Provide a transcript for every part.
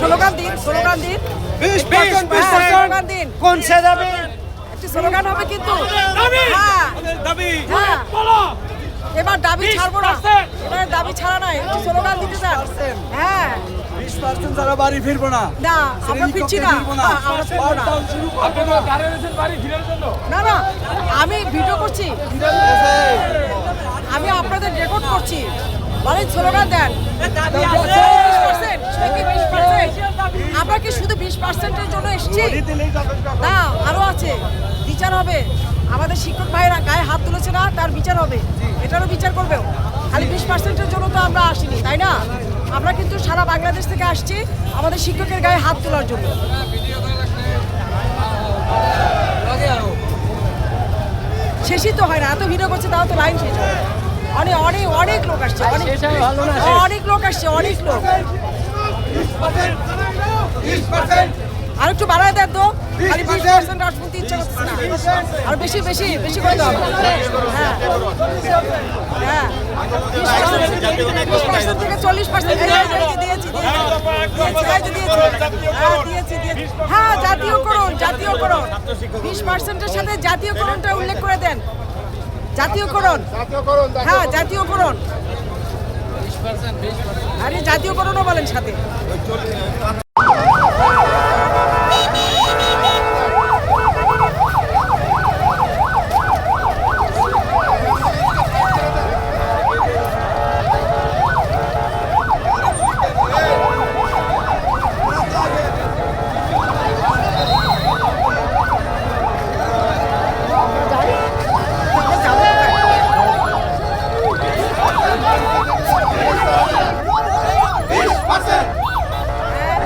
Slogan দিন slogan দিন। Slogan দিন। কোন সে দাবি? একটি স্লোগান হবে কিন্তু। হ্যাঁ। দাবি! হ্যাঁ।, হ্যাঁ। এবার দাবি ছাড়বো না। এবার দাবি ছাড়া নাই একটু স্লোগান দিতে চান। হ্যাঁ। না। হ্যাঁ, না না। আমি ভিডিও করছি। আমি আপনাদের রেকর্ড করছি। বলেন স্লোগান দেন। আমরা কি শুধু বিশ পার্সেন্টের জন্য এসেছি? না আরও আছে। বিচার হবে। আমাদের শিক্ষক ভাইরা গায়ে হাত তুলেছে না তার বিচার হবে। এটারও বিচার করবেও। খালি বিশ পার্সেন্টের জন্য তো আমরা আসিনি তাই না? আমরা কিন্তু সারা বাংলাদেশ থেকে আসছি আমাদের শিক্ষকের গায়ে হাত তোলার জন্য। শেষই তো হয় না এত ভিডিও করছে তাও তো লাইন শেষ হয়। অনেক অনেক অনেক লোক আসছে অনেক। অনেক লোক আসছে অনেক লোক। আর একটু বাড়ায় দেন তো খালি বিশ পার্সেন্ট আর শুনতে ইচ্ছা করছে না। আর বেশি বেশি বেশি করে দাও হ্যাঁ। হ্যাঁ। বিশ পার্সেন্ট থেকে চল্লিশ পার্সেন্ট। দিয়েছি দিয়েছি। দিয়েছি দিয়েছি। হ্যাঁ দিয়েছি দিয়েছি। হ্যাঁ জাতীয়করণ জাতীয়করণ। বিশ পার্সেন্টের সাথে জাতীয়করণটা উল্লেখ করে দেন। জাতীয়করণ। হ্যাঁ জাতীয়করণ। আরে জাতীয়করণও বলেন সাথে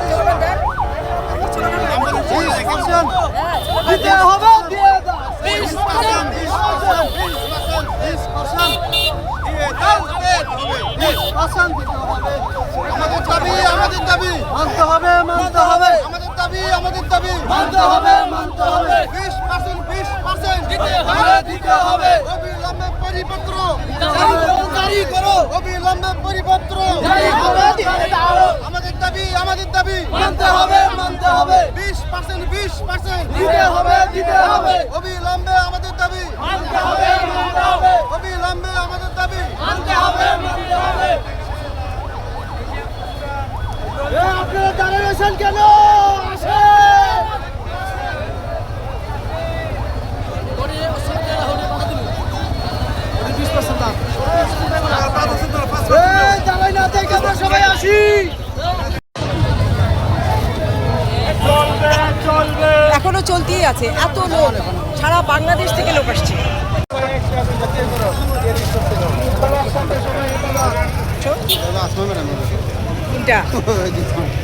স্লোগান দেন স্লোগান দেন। হ্যাঁ, স্লোগান দিতে দেন। হবে দিয়ে দাও আমাদের দাবি আমাদের দাবি মানতে হবে মানতে হবে আমাদের দাবি আমাদের দাবি মানতে হবে মানতে হবে বিশ পার্সেন্ট বিশ পার্সেন্ট দিতে হবে দিতে হবে অবিলম্বে পরিপত্র জারি করো অবিলম্বে পরিপত্র জারি করে দিয়ে দাও আমাদের দাবি আমাদের দাবি মানতে হবে মানতে হবে বিশ পার্সেন্ট বিশ পার্সেন্ট। দিতে হবে দিতে হবে। অবিলম্বে আমাদের দাবি। মানতে হবে মানতে হবে। অবিলম্বে আমাদের দাবি। মানতে হবে মানতে হবে। আপনারা দাঁড়িয়ে রয়েছেন কেন? আছে এত লোক সারা বাংলাদেশ থেকে লোক আসছে। কোনটা